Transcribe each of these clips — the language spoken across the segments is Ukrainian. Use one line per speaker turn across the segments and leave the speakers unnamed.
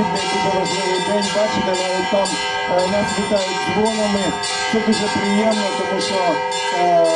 необхідний, дуже важливий день. Бачите, навіть там е, нас вітають дзвонами. Це дуже приємно, тому що е,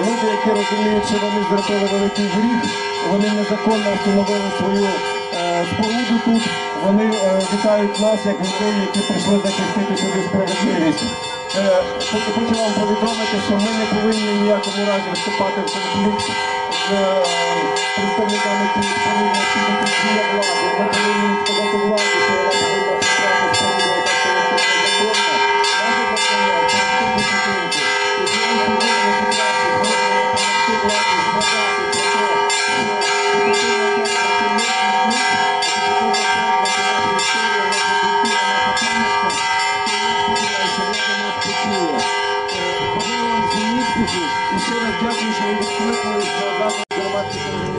люди, які розуміють, що вони зробили великий гріх, вони незаконно встановили свою е, споруду тут. Вони вітають нас як людей, які прийшли захистити сюди справедливість. Хочу вам повідомити, що ми не повинні ніякому разі вступати в конфлікт з е, представниками цієї справедливої діє влади. Ми повинні сказати владі, що вона повинна вступати справедливо, так що це незаконно. Наше завдання це вступити в І сьогодні ми не підтримати, ми повинні допомогти владі згадати про те, що і ще раз дякую, що ви відкликнулись на дану громадську організацію.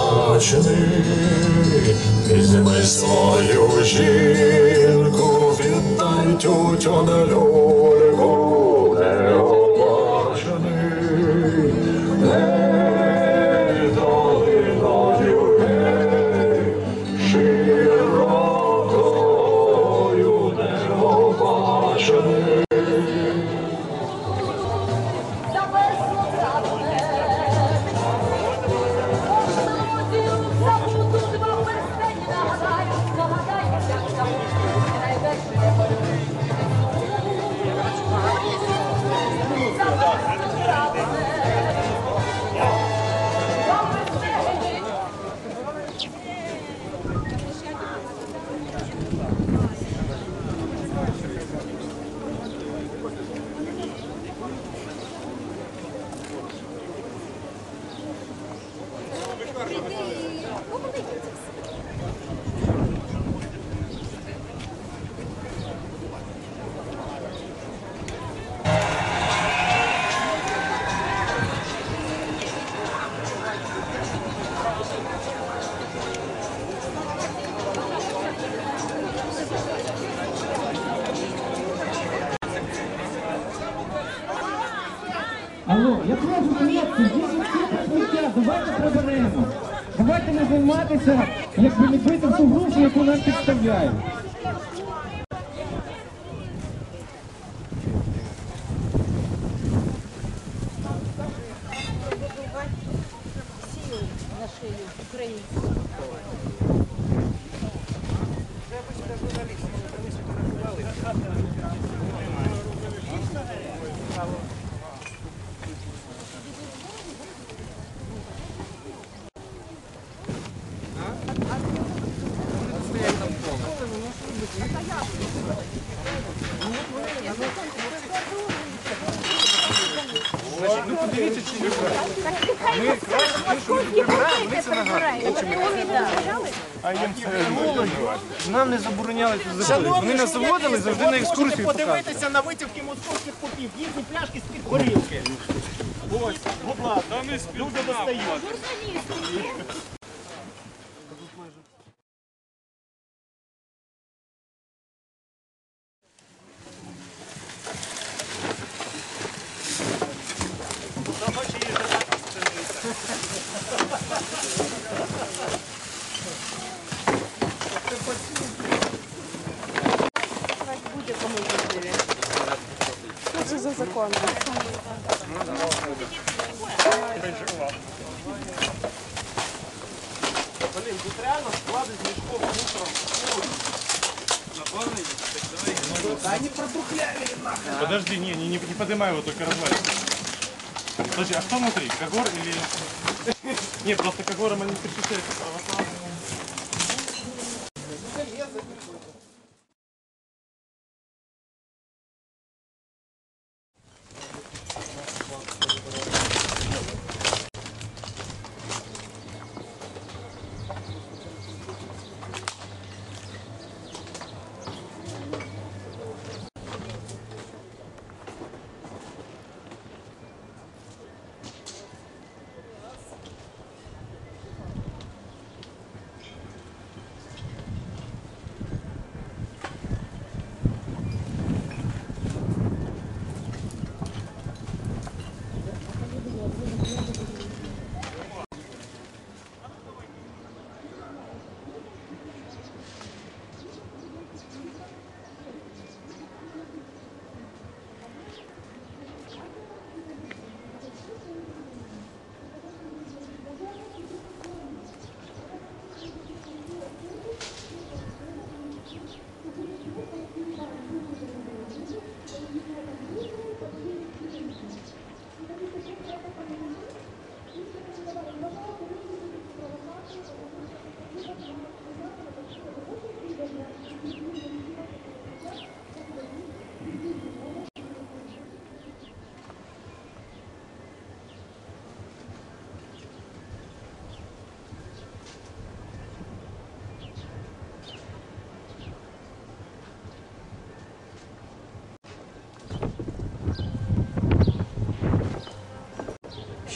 Сагайдачний, візьми свою жінку, віддай тютю на не
якби не бити в ту грушу, яку нам підставляють.
на шею українців.
Нам не забороняли тут заходити. Вони нас заводили завжди на екскурсію.
подивитися на витівки московських попів, їхні пляшки з-під горілки. Ось, будь ласка, люди достають.
Блин, тут реально склады мешков мусором. Наполнили?
Так давай. Ну, да они продухляли нахрен.
Подожди, не, не, не, не поднимай его, только разваливай. Подожди, а что внутри? Когор или... Нет, просто когором они
причисляются православные.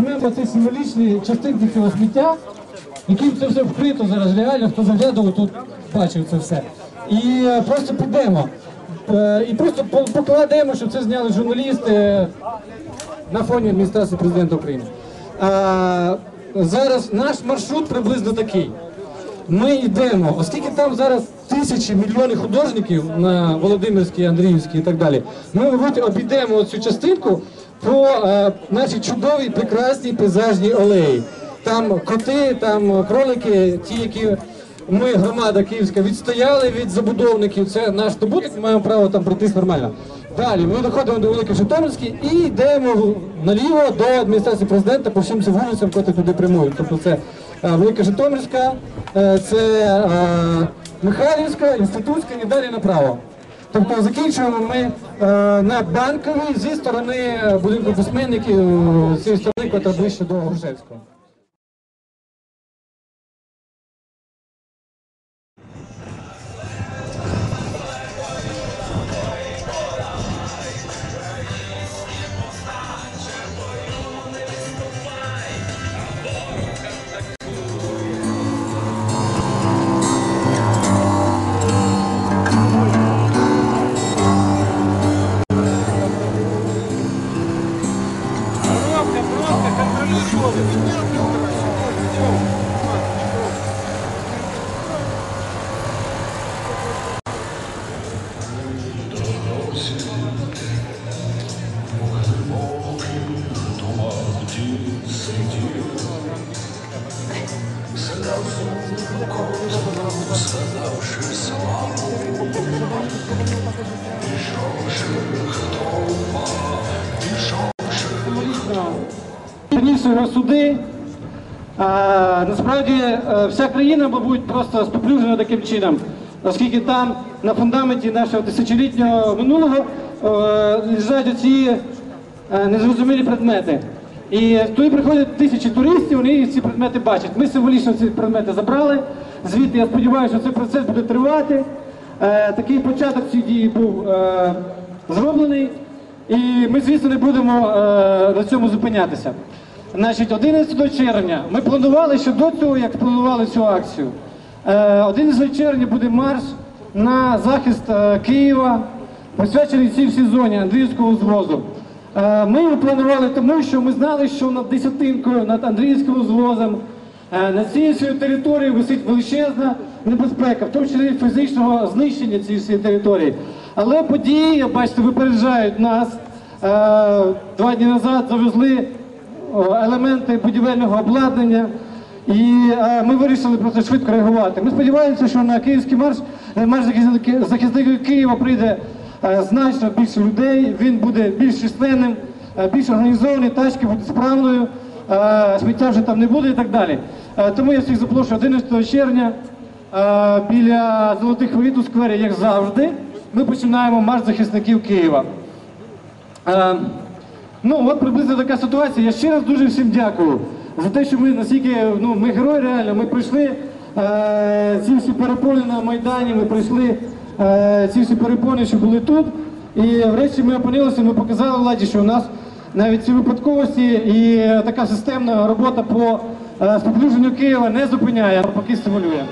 візьмемо ці символічні частинки цього сміття, яким це все вкрито зараз реально, хто заглядав, тут бачив це все. І е, просто підемо. Е, І просто покладемо, щоб це зняли журналісти на фоні адміністрації президента України. А, зараз наш маршрут приблизно такий. Ми йдемо, оскільки там зараз тисячі мільйони художників на Володимирській, Андріївській і так далі. Ми мабуть, обійдемо цю частинку по е, нашій чудовій, прекрасній пейзажній алеї. Там коти, там кролики, ті, які ми, громада київська, відстояли від забудовників. Це наш здобуток, ми маємо право там пройтись нормально. Далі ми доходимо до Великої Житомирської і йдемо наліво до адміністрації президента по всім цим вулицям, котрі туди прямують. Тобто це е, Велика Житомирська, е, це е, Михайлівська, Інститутська і далі направо. Тобто закінчуємо ми е, на банковій зі сторони е, будинку письменників, цієї сторони, яка ближче до Грушевського. Приніс його суди. А, насправді е, вся країна, мабуть, просто споплюжена таким чином, оскільки там на фундаменті нашого тисячолітнього минулого е, лежать оці е, незрозумілі предмети. І туди приходять тисячі туристів, вони ці предмети бачать. Ми символічно ці предмети забрали. Звідти я сподіваюся, що цей процес буде тривати. Е, такий початок цієї дії був е, зроблений. І ми, звісно, не будемо е, на цьому зупинятися. Значить, 11 червня ми планували, що до цього, як планували цю акцію, е, 11 червня буде марш на захист е, Києва, присвячений цій всій зоні Андріївського звозу. Е, Ми його планували тому, що ми знали, що над Десятинкою, над Андріївським звозом, е, над цією територією висить величезна небезпека, в тому числі фізичного знищення цієї території. Але події, бачите, випереджають нас. Е, Два дні назад завезли елементи будівельного обладнання. І ми вирішили просто швидко реагувати. Ми сподіваємося, що на київський марш, марш захисників Києва прийде значно більше людей, він буде більш численним, е, більш організований, тачки будуть справною, е, сміття вже там не буде і так далі. Е, Тому я всіх запрошую 11 червня е, біля Золотих Воріт у сквері, як завжди, ми починаємо марш захисників Києва. Е, Ну, от приблизно така ситуація. Я ще раз дуже всім дякую за те, що ми настільки, ну, ми герої реально, ми пройшли е, ці всі перепони на Майдані, ми пройшли е, ці всі перепони, що були тут. І врешті ми опинилися, ми показали владі, що у нас навіть ці випадковості і е, така системна робота по споближенню Києва не зупиняє, а поки стимулює.